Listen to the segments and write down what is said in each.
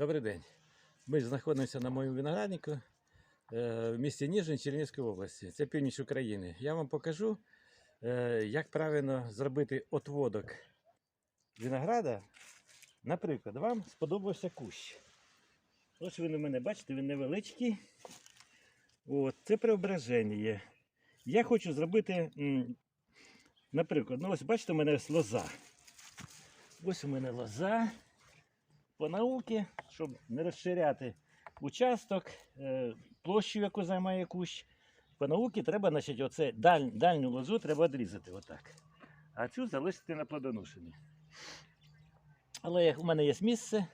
Добрий день. Ми знаходимося на моєму винограднику е, в місті Ніжин Чернігівської області. Це північ України. Я вам покажу, е, як правильно зробити отводок винограда. Наприклад, вам сподобався кущ. Ось він у мене, бачите, він невеличкий. От, це преображення є. Я хочу зробити, наприклад, ну ось бачите, у мене ось лоза. Ось у мене лоза по науці, щоб не розширяти участок, е, площу, яку займає кущ. По науці треба, значить, оце даль, дальню лозу треба відрізати отак. А цю залишити на плодоношенні. Але у мене є місце,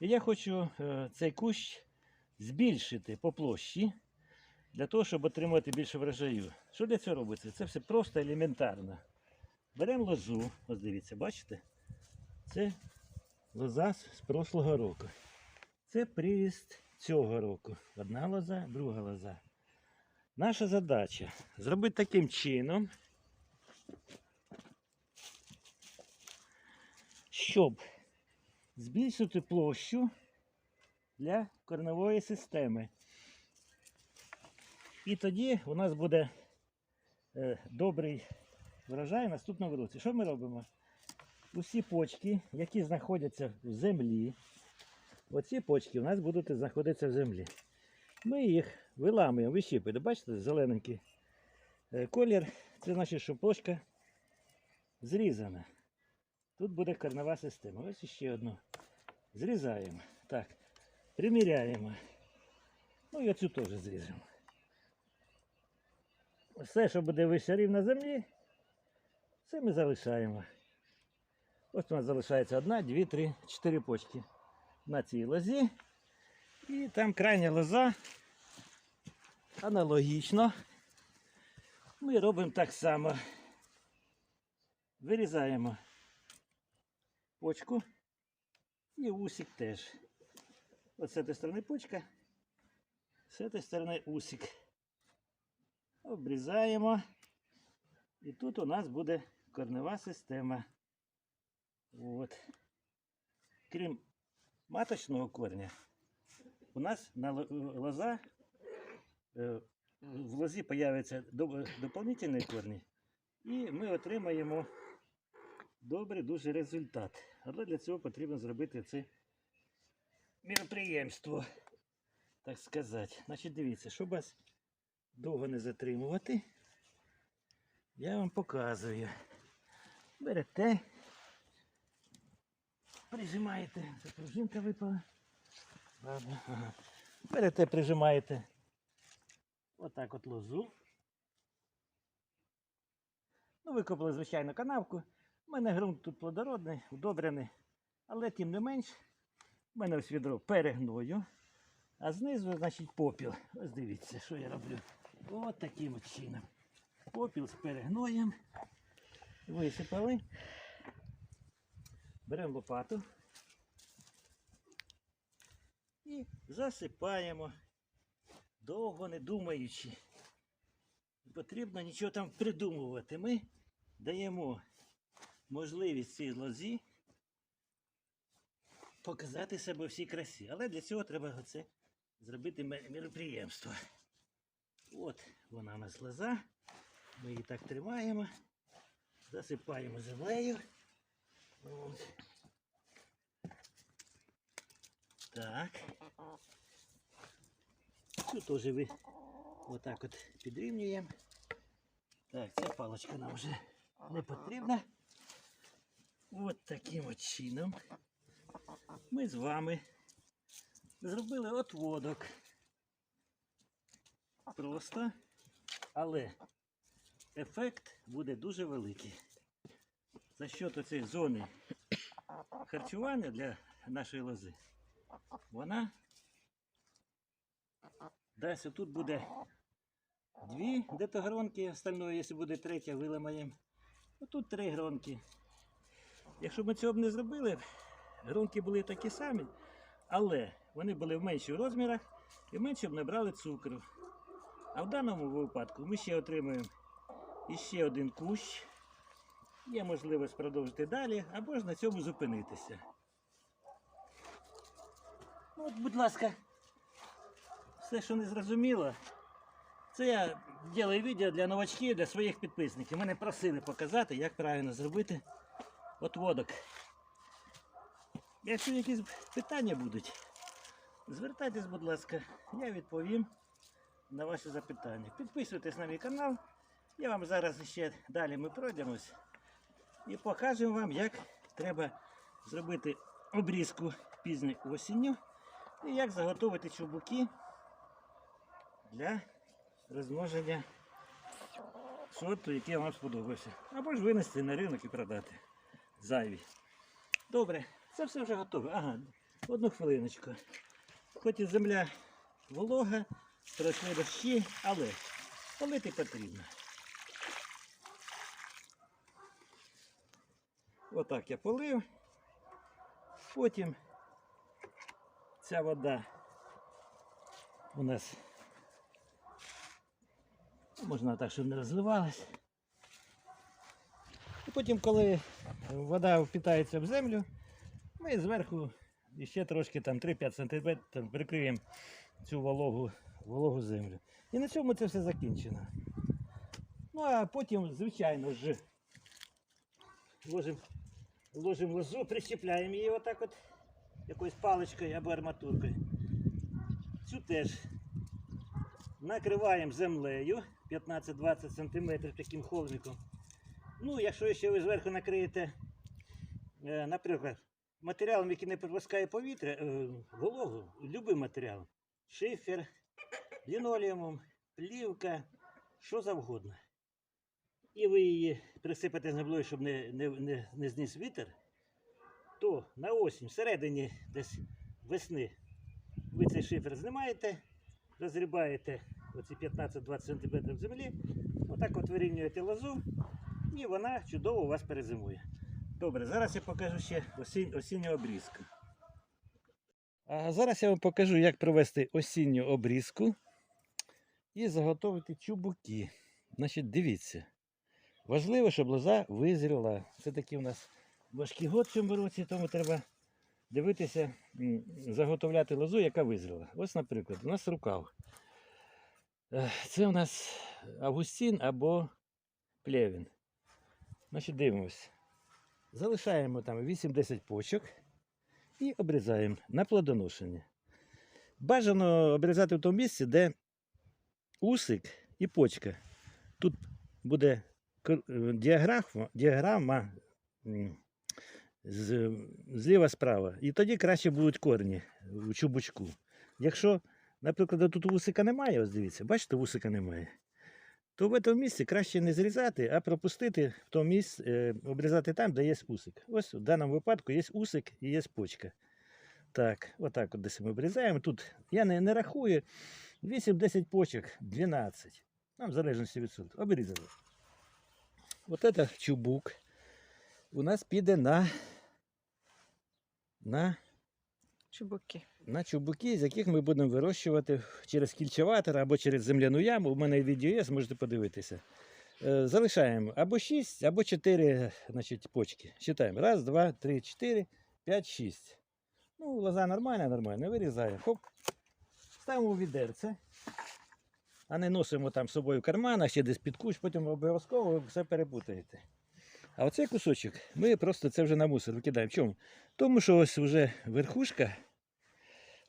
і я хочу е, цей кущ збільшити по площі для того, щоб отримати більше врожаю. Що для цього робиться? Це все просто елементарно. Беремо лозу, ось дивіться, бачите? Це лоза з прошлого року. Це приріст цього року. Одна лоза, друга лоза. Наша задача зробити таким чином, щоб збільшити площу для корневої системи. І тоді у нас буде е, добрий врожай в наступному році. Що ми робимо? Усі почки, які знаходяться в землі, оці почки у нас будуть знаходитися в землі. Ми їх виламуємо, вищіпуємо. Бачите, зелененький е, колір. Це значить, що почка зрізана. Тут буде корнева система. Ось ще одну. Зрізаємо. Так. Приміряємо. Ну і оцю теж зріжемо. Все, що буде вище рівна землі, це ми залишаємо. Ось у нас залишається одна, дві, три, чотири почки на цій лозі. І там крайня лоза. Аналогічно. Ми робимо так само. Вирізаємо почку і усик теж. Ось з цієї сторони почка, з цієї сторони усик. Обрізаємо. І тут у нас буде корнева система. От. Крім маточного корня, у нас на лоза, е, в лозі появляться до- доповнительні корні, і ми отримаємо добрий дуже результат. Але для цього потрібно зробити це міроприємство, так сказати. Значить, дивіться, щоб вас довго не затримувати, я вам показую. Берете, прижимаєте, це пружинка випала. Ладно, ага. Берете, прижимаєте отак от лозу. Ну, викопали, звичайно, канавку. У мене ґрунт тут плодородний, удобрений, але тим не менш, в мене ось відро перегною, а знизу, значить, попіл. Ось дивіться, що я роблю. От таким от чином. Попіл з перегноєм. Висипали. Беремо лопату і засипаємо, довго не думаючи. Не потрібно нічого там придумувати. Ми даємо можливість цій лозі показати себе всій красі. Але для цього треба оце зробити ме- мероприємство. От вона у нас лоза. Ми її так тримаємо, засипаємо землею. Так. Тут теж ви отак от підрівнюємо. Так, ця паличка нам вже не потрібна. От таким от чином ми з вами зробили отводок. Просто, але ефект буде дуже великий. За счет цієї зони харчування для нашої лози, вона дасть тут буде дві де-то гронки, остальної, якщо буде третя, виламаємо. Отут три гронки. Якщо б ми цього б не зробили, гронки були такі самі, але вони були в менших розмірах і менше б набрали цукру. А в даному випадку ми ще отримуємо іще один кущ. Є можливість продовжити далі, або ж на цьому зупинитися. Ну, От, будь ласка, все, що не зрозуміло, це я роблю відео для новачків, для своїх підписників. Мене просили показати, як правильно зробити отводок. Якщо якісь питання будуть, звертайтесь, будь ласка, я відповім на ваші запитання. Підписуйтесь на мій канал. Я вам зараз ще далі ми пройдемось і покажемо вам, як треба зробити обрізку пізньою осінню і як заготовити чубуки для розмноження сорту, який вам сподобався. Або ж винести на ринок і продати зайві. Добре, це все вже готове. Ага, одну хвилиночку. Хоч і земля волога, пройшли дощі, але полити потрібно. Отак я полив. Потім ця вода у нас можна так, щоб не розливалась. І потім, коли вода впітається в землю, ми зверху ще трошки там 3-5 см прикриємо цю вологу, вологу землю. І на цьому це все закінчено. Ну а потім, звичайно ж, ложимо ложимо лозу, прищепляємо її отак от якоюсь паличкою або арматуркою. Цю теж накриваємо землею 15-20 см таким холмиком. Ну, якщо ще ви зверху накриєте, е, наприклад, матеріалом, який не пропускає повітря, е, вологу, любим матеріалом, шифер, лінолеумом, плівка, що завгодно. І ви її присипете землею, щоб не, не, не, не зніс вітер, то на осінь, всередині десь весни, ви цей шифер знімаєте, розрібаєте оці 15-20 см землі, отак от вирівнюєте лозу, і вона чудово у вас перезимує. Добре, зараз я покажу ще осінь, осінню обрізку. А зараз я вам покажу, як провести осінню обрізку і заготовити чубуки. Значить, дивіться. Важливо, щоб лоза визріла. Це такий у нас важкий год в цьому році, тому треба дивитися, заготовляти лозу, яка визріла. Ось, наприклад, у нас рукав. Е, Це у нас Августін або плевін. Значить, дивимось. Залишаємо там 8-10 почок і обрізаємо на плодоношення. Бажано обрізати в тому місці, де усик і почка. Тут буде діаграфа, діаграма з, зліва справа. І тоді краще будуть корні у чубучку. Якщо, наприклад, тут вусика немає, ось дивіться, бачите, вусика немає, то в цьому місці краще не зрізати, а пропустити в тому місці, е, обрізати там, де є усик. Ось в даному випадку є усик і є почка. Так, отак от десь ми обрізаємо. Тут я не, не рахую 8-10 почок, 12. Нам в залежності від сорту. Обрізали. От це чубук у нас піде на, на, Чубуки. на чубуки, з яких ми будемо вирощувати через кільчеватор або через земляну яму. У мене відео є, можете подивитися. Е, Залишаємо або 6, або 4 значить, почки. Считаємо. Раз, два, три, чотири, п'ять, шість. Ну, лоза нормальна, нормальна. Вирізаємо. Хоп. Ставимо у відерце. А не носимо там з собою в карманах, ще десь під кущ, потім обов'язково все перепутаєте. А оцей кусочок ми просто це вже на мусор викидаємо. Чому? Тому що ось вже верхушка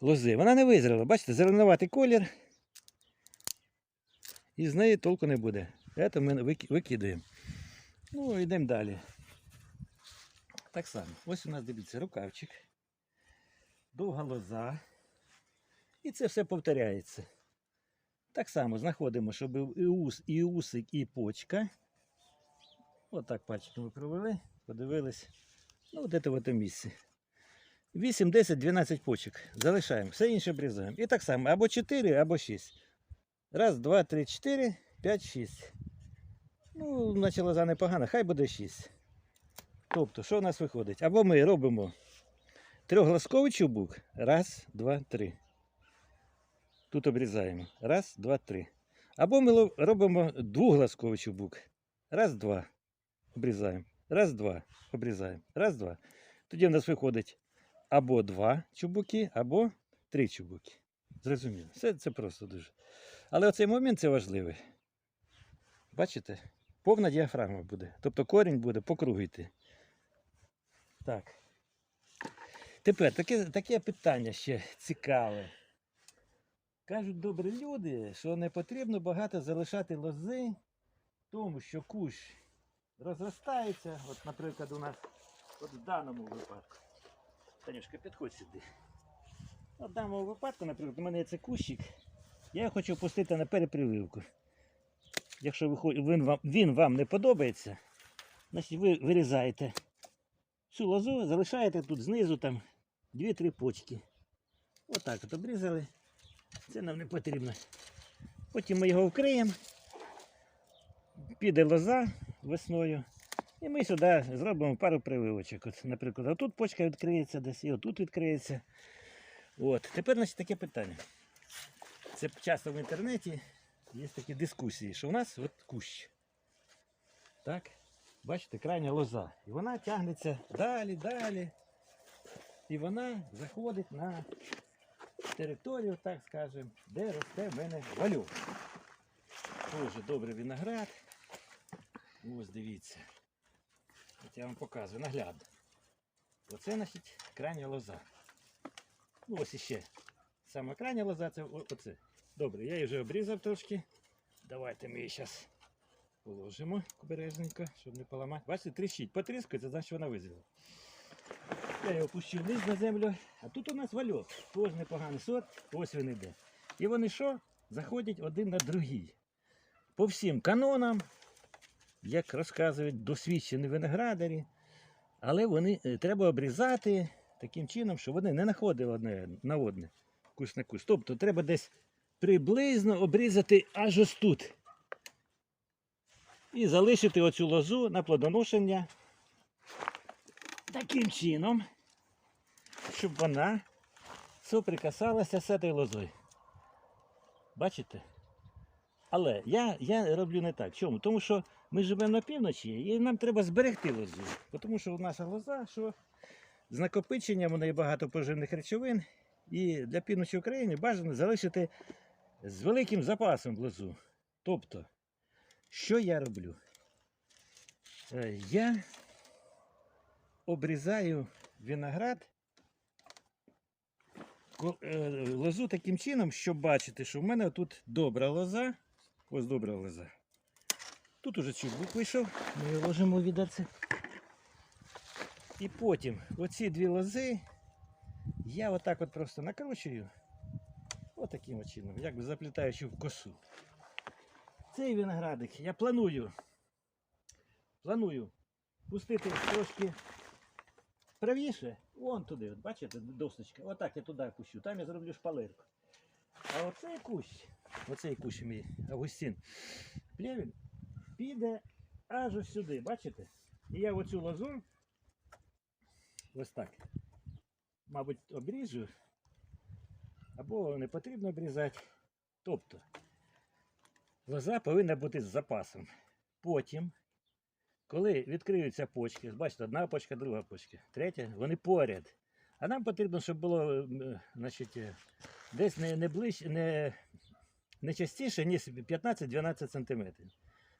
лози, вона не визріла. Бачите, зеленуватий колір. І з неї толку не буде. Це ми викидаємо. Ну, йдемо далі. Так само. Ось у нас дивіться рукавчик. Довга лоза. І це все повторяється. Так само знаходимо, щоб і ус, і усик, і почка. Отак пальчиками провели, подивились. Ну, от це в цьому місці. 8, 10, 12 почок. Залишаємо. Все інше обрізаємо. І так само, або 4, або 6. Раз, два, три, 4, 5, 6. Ну, наче лоза непогана, хай буде 6. Тобто, що в нас виходить? Або ми робимо трьохгласковий чубук. Раз, два, три. Тут обрізаємо. Раз, два, три. Або ми робимо двугласковий чубук. Раз, два. Обрізаємо. Раз, два. Обрізаємо. Раз, два. Тоді в нас виходить або два чубуки, або три чубуки. Зрозуміло. Все це просто дуже. Але оцей момент це важливий. Бачите? Повна діафрагма буде. Тобто корінь буде по. Так. Тепер таке, таке питання ще цікаве. Кажуть добрі люди, що не потрібно багато залишати лози, тому що кущ розростається. От, наприклад, у нас от в даному випадку. Танюшка, підходь сюди. От в даному випадку, наприклад, у мене є цей кущик. Я його хочу пустити на перепрививку. Якщо ви він, вам, він вам не подобається, значить ви вирізаєте всю лозу, залишаєте тут знизу там 2-3 почки. Отак от обрізали. Це нам не потрібно. Потім ми його вкриємо. Піде лоза весною. І ми сюди зробимо пару прививочок. От, наприклад, отут почка відкриється десь, і отут відкриється. От. Тепер значить, таке питання. Це часто в інтернеті є такі дискусії, що у нас от кущ. Так? Бачите, крайня лоза. І вона тягнеться далі, далі. І вона заходить на територію, так скажемо, де росте в мене вальок. Дуже добрий виноград. Ось дивіться. От я вам показую наглядно. Оце, значить, крайня лоза. Ну, ось іще. Саме крайня лоза це оце. Добре, я її вже обрізав трошки. Давайте ми її зараз положимо обережненько, щоб не поламати. Бачите, тріщить. Потріскується, значить вона визріла. Я його пущу вниз на землю. А тут у нас вальок. Теж непоганий сорт. Ось він іде. І вони що? Заходять один на другий. По всім канонам, як розказують досвідчені виноградарі, але вони е, треба обрізати таким чином, щоб вони не находили одне на одне кусь на кусь. Тобто треба десь приблизно обрізати аж ось тут. І залишити оцю лозу на плодоношення таким чином, щоб вона соприкасалася з цією лозою. Бачите? Але я, я роблю не так. Чому? Тому що ми живемо на півночі і нам треба зберегти лозу. Тому що наша лоза, що з накопиченням у неї багато поживних речовин. І для півночі України бажано залишити з великим запасом лозу. Тобто, що я роблю? Е, Я обрізаю виноград е, лозу таким чином, щоб бачити, що в мене тут добра лоза. Ось добра лоза. Тут уже чубук вийшов, ми його ложимо відерце. І потім оці дві лози я отак от просто накручую. Отаким от чином, якби заплітаючи в косу. Цей виноградик я планую. Планую пустити трошки правіше, вон туди, от бачите, досочка. Отак я туди пущу, там я зроблю шпалерку. А оцей кущ, оцей кущ мій Августін, плевель, піде аж ось сюди, бачите? І я оцю лозу ось так, мабуть, обріжу, або не потрібно обрізати. Тобто, лоза повинна бути з запасом. Потім коли відкриються почки, бачите, одна почка, друга почка, третя, вони поряд. А нам потрібно, щоб було значить, е, десь не, не, ближче, не, не частіше, ніж 15-12 см.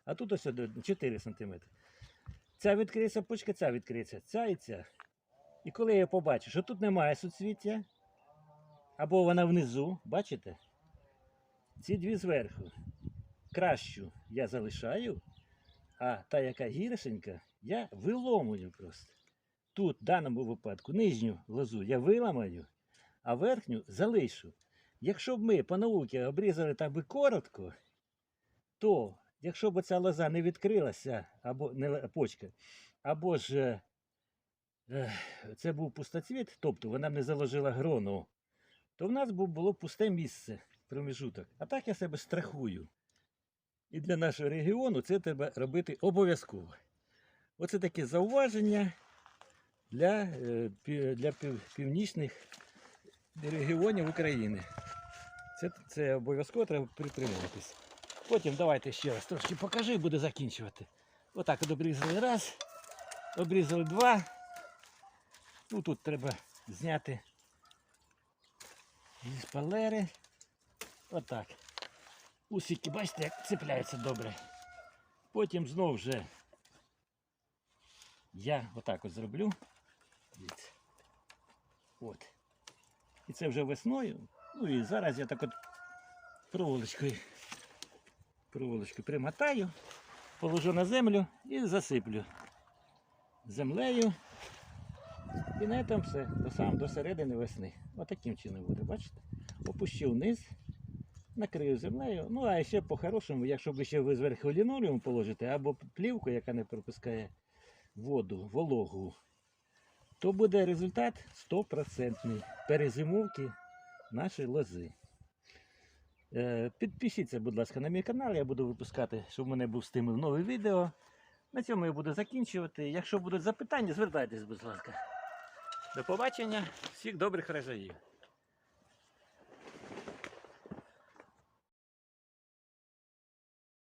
А тут ось 4 см. Ця відкриється почка, ця відкриється, ця і ця. І коли я побачу, що тут немає суцвіття, або вона внизу, бачите? Ці дві зверху. Кращу я залишаю, а та, яка гіршенька, я виломую просто. Тут, в даному випадку, нижню лозу я виламаю, а верхню залишу. Якщо б ми по науці обрізали так би коротко, то якщо б ця лоза не відкрилася, або не почка, або ж е, це був пустоцвіт, тобто вона б не заложила грону, то в нас бу- було пусте місце, проміжуток. А так я себе страхую. І для нашого регіону це треба робити обов'язково. Оце таке зауваження для, е, для північних регіонів України. Це, це обов'язково треба притримуватись. Потім давайте ще раз трошки покажу і буду закінчувати. Отак от обрізали раз, обрізали два. Ну тут треба зняти Зі шпалери. Отак. Усики, бачите, як цепляються добре. Потім знов вже я отак от зроблю. От. І це вже весною. Ну і зараз я так от проволочкою, проволочкою примотаю, положу на землю і засиплю землею. І на цьому все, до, сам, до середини весни. Отаким чином буде, бачите? Опущу вниз, накрию землею. Ну, а ще по-хорошому, якщо ви ще ви зверху лінолеум положите, або плівку, яка не пропускає воду, вологу, то буде результат 100% перезимовки нашої лози. Е, Підпишіться, будь ласка, на мій канал, я буду випускати, щоб в мене був стимул нове відео. На цьому я буду закінчувати. Якщо будуть запитання, звертайтесь, будь ласка. До побачення, всіх добрих врожаїв.